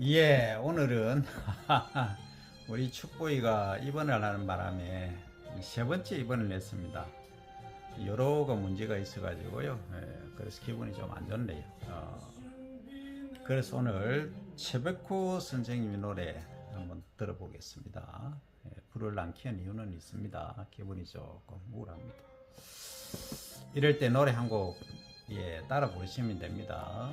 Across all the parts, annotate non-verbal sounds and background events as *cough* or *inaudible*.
예, 오늘은 *laughs* 우리 축보이가 입원을 하는 바람에 세 번째 입원을 했습니다. 여러 가 문제가 있어가지고요. 예, 그래서 기분이 좀 안 좋네요. 어, 그래서 오늘 최백호 선생님의 노래 한번 들어보겠습니다. 예, 불을 안 켜는 이유는 있습니다. 기분이 조금 우울합니다. 이럴 때 노래 한곡 예, 따라 부르시면 됩니다.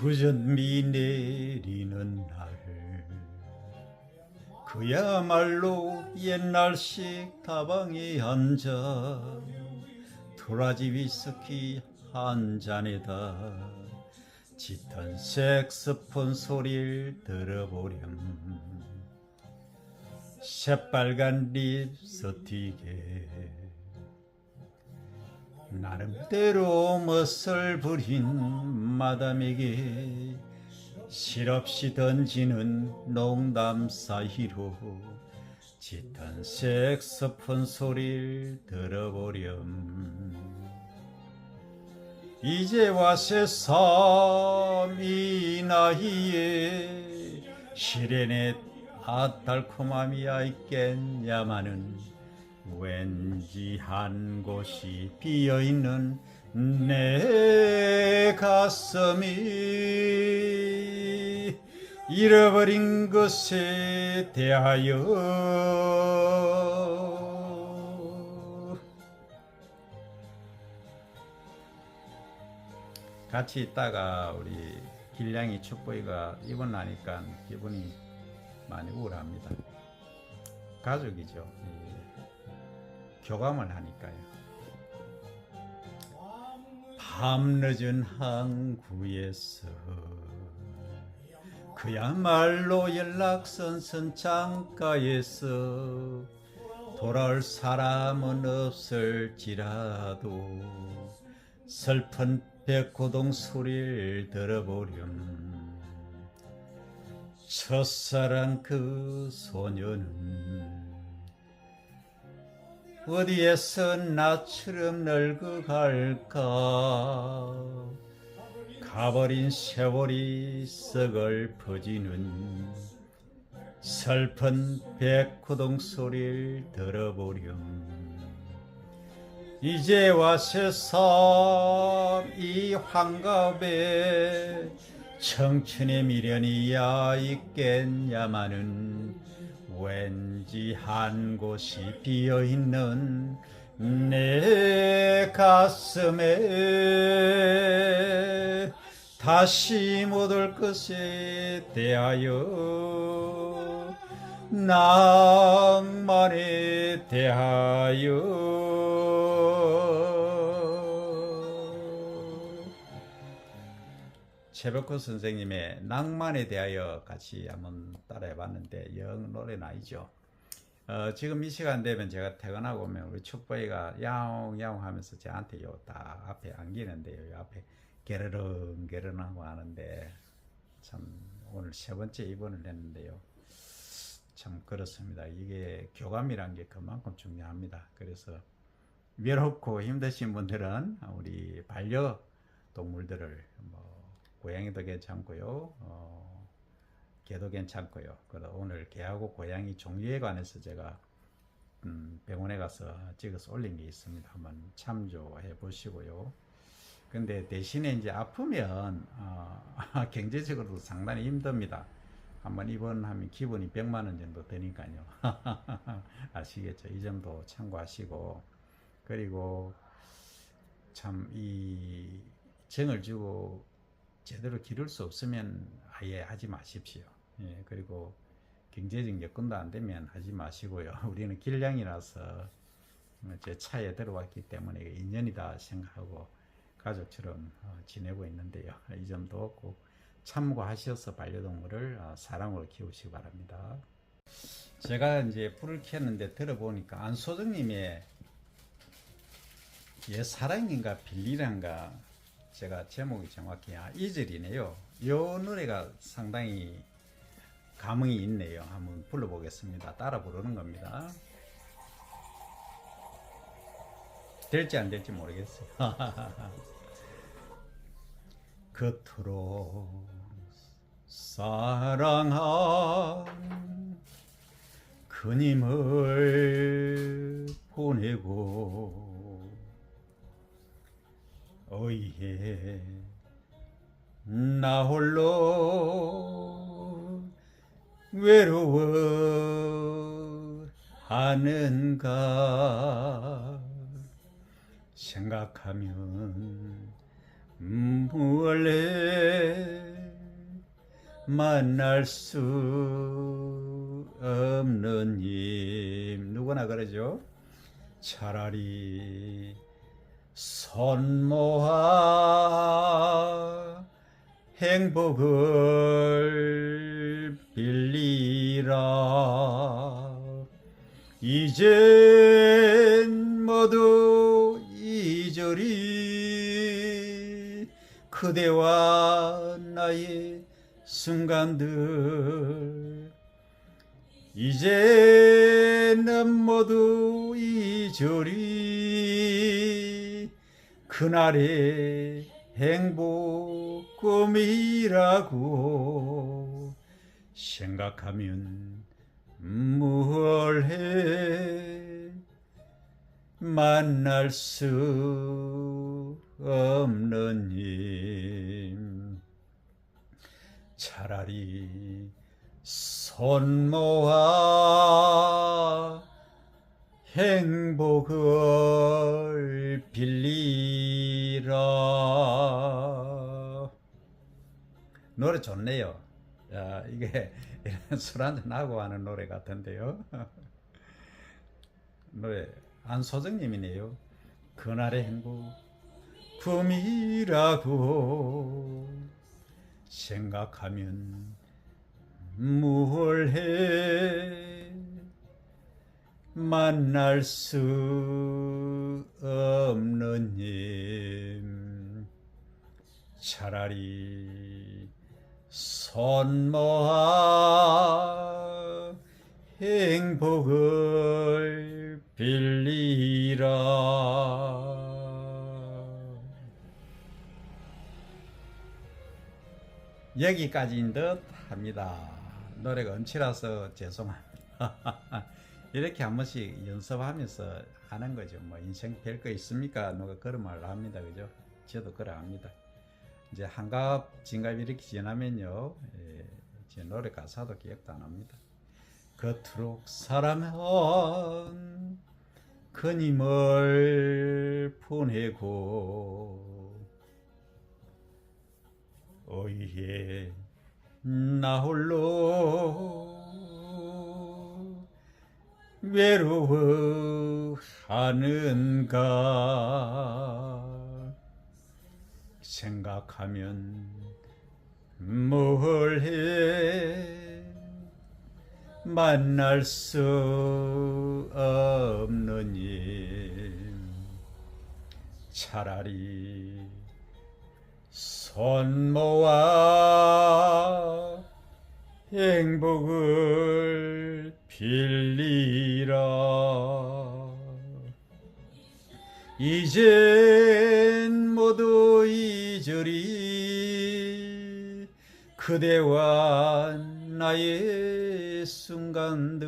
그전미 내리는 날. 그야말로 옛날식 다방에 앉아 도라지 위스키 한 잔에다 짙은 색스폰 소리를 들어보렴. 새빨간 립스틱에 나름대로 멋을 부린 마담에게 실없이 던지는 농담 사이로 짙은 색소폰 소리를 들어보렴. 이제와 새삼 이 나이에 시련의 아 달콤함이야 있겠냐마는 왠지 한 곳이 비어있는 내 가슴이 잃어버린 것에 대하여 같이 있다가 우리 길냥이 축보이가 입원하니까 기분이 많이 우울합니다. 가족이죠. 예. 교감을 하니까요. 밤늦은 항구에서 그야말로 연락선 선 창가에서 돌아올 사람은 없을지라도 슬픈 백고동 소리를 들어보렴 첫사랑 그 소녀는 어디에서 나처럼 늙어갈까? 가버린 세월이 썩을 퍼지는 슬픈 백호동 소리를 들어보렴. 이제와 새삼 이 환갑에 청춘의 미련이야 있겠냐마는 왠지 한 곳이 비어 있는 내 가슴에 다시 못 올 것에 대하여 낭만에 대하여 최백호 선생님의 낭만에 대하여 같이 한번 따라해 봤는데 영 노래는 아니죠. 어, 지금 이 시간 되면 제가 퇴근하고 오면 우리 축보이가 야옹야옹 하면서 저한테 요 딱 앞에 안기는데요. 요 앞에 게르릉 게르릉하고 하는데 참 오늘 세 번째 입원을 했는데요. 참 그렇습니다. 이게 교감이란 게 그만큼 중요합니다. 그래서 외롭고 힘드신 분들은 우리 반려동물들을 뭐 고양이도 괜찮고요. 어, 개도 괜찮고요. 그래서 오늘 개하고 고양이 종류에 관해서 제가 음, 병원에 가서 찍어서 올린 게 있습니다. 한번 참조해 보시고요. 근데 대신에 이제 아프면 어, *laughs* 경제적으로도 상당히 힘듭니다. 한번 입원하면 기본이 100만 원 정도 되니까요. *laughs* 아시겠죠? 이 정도 참고하시고 그리고 참 이 정을 주고 제대로 기를 수 없으면 아예 하지 마십시오. 예, 그리고 경제적 여건도 안 되면 하지 마시고요. *laughs* 우리는 길냥이라서 제 차에 들어왔기 때문에 인연이다 생각하고 가족처럼 어, 지내고 있는데요. 이 점도 꼭 참고하셔서 반려동물을 어, 사랑으로 키우시기 바랍니다. 제가 이제 불을 켰는데 들어보니까 안소정님의 예 사랑인가 빌리란가 제가 제목이 정확히 아, 이절이네요. 이 노래가 상당히 감흥이 있네요. 한번 불러보겠습니다. 따라 부르는 겁니다. 될지 안 될지 모르겠어요. *laughs* 겉으로 사랑한 그님을 보내고 어이해. 나 홀로 외로워 하는가? 생각하면 원래 만날 수 없는 님. 누구나 그러죠? 차라리 손 모아 행복을 빌리라. 이젠 모두 이절이 그대와 나의 순간들. 이제는 모두 이절이 그날의 행복 꿈이라고 생각하면 뭘해? 만날 수 없는 님 차라리 손 모아 행복을 빌리라 노래 좋네요. 야, 이게 *laughs* 술 한잔 하고 하는 노래 같은데요. *laughs* 노래 안소정님이네요. 그날의 행복 품이라고 생각하면 뭘해 만날 수 없는 님 차라리 손 모아 행복을 빌리라 여기까지인 듯 합니다. 노래가 음치라서 죄송합니다. *laughs* 이렇게 한 번씩 연습하면서 하는 거죠. 뭐 인생 별거 있습니까? 누가 그런 말을 합니다. 그죠? 저도 그래 합니다. 이제 한갑, 진갑 이렇게 지나면요. 예, 제 노래 가사도 기억도 안 합니다. 겉으로 사랑한 그님을 보내고 어이해 나 홀로 외로워 하는가? 생각하면 뭘 해? 만날 수 일. 차라리 손 모아 행복을 빌 이젠 모두 이절이 그대와 나의 순간들.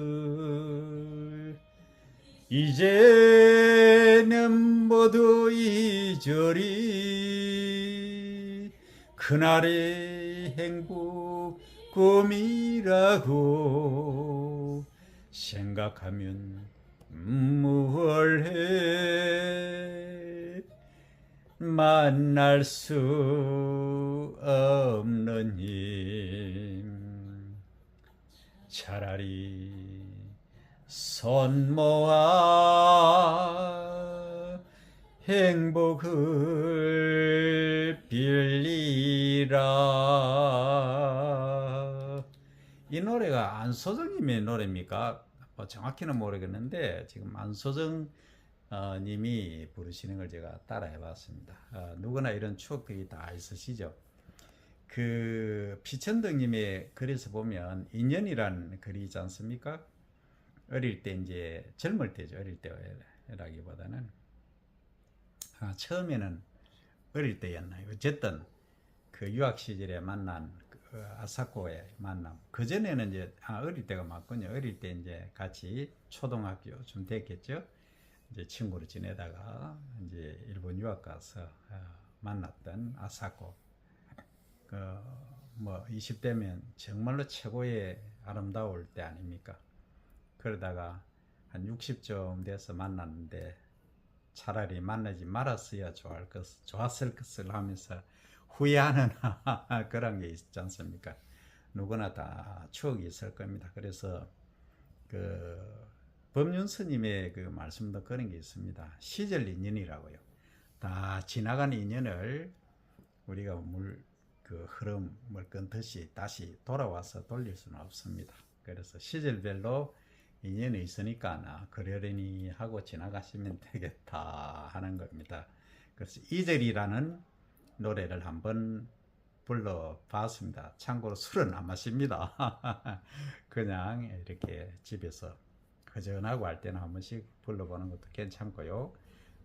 이제는 모두 이절이 그날의 행복 꿈이라고 생각하면 뭘 해? 만날 수 없는 힘 차라리 손 모아 행복을 빌리라. 이 노래가 안소정님의 노래입니까? 뭐 정확히는 모르겠는데 지금 안소정 어, 님이 부르시는 걸 제가 따라해 봤습니다. 어, 누구나 이런 추억들이 다 있으시죠? 그 피천덕 님의 글에서 보면 인연이란 글이 있지 않습니까? 어릴 때 이제 젊을 때죠. 어릴 때라기보다는 아, 처음에는 어릴 때였나요? 어쨌든 그 유학 시절에 만난 그 아사코의 만남. 그 전에는 이제 아, 어릴 때가 맞군요. 어릴 때 이제 같이 초등학교 좀 됐겠죠. 이제 친구로 지내다가 이제 일본 유학 가서 어, 만났던 아사코. 그 뭐 20대면 정말로 최고의 아름다울 때 아닙니까? 그러다가 한 60쯤 돼서 만났는데 차라리 만나지 말았어야 좋았을 것을 하면서 후회하는 *laughs* 그런 게 있지 않습니까? 누구나 다 추억이 있을 겁니다. 그래서 그 법륜 스님의 그 말씀도 그런 게 있습니다. 시절 인연이라고요. 다 지나간 인연을 우리가 물 그 흐름을 끊듯이 다시 돌아와서 돌릴 수는 없습니다. 그래서 시절별로 인연이 있으니까 나 그러려니 하고 지나가시면 *laughs* 되겠다 하는 겁니다. 그래서 이절이라는 노래를 한번 불러 봤습니다. 참고로 술은 안 마십니다. *laughs* 그냥 이렇게 집에서 허전하고 할 때는 한 번씩 불러보는 것도 괜찮고요.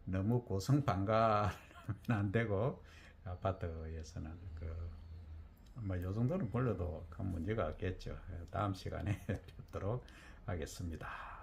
너무 고성방가하면 안 되고 아파트에서는 그 뭐요 정도는 불러도 큰 문제가 없겠죠. 다음 시간에 *laughs* 뵙도록 하겠습니다.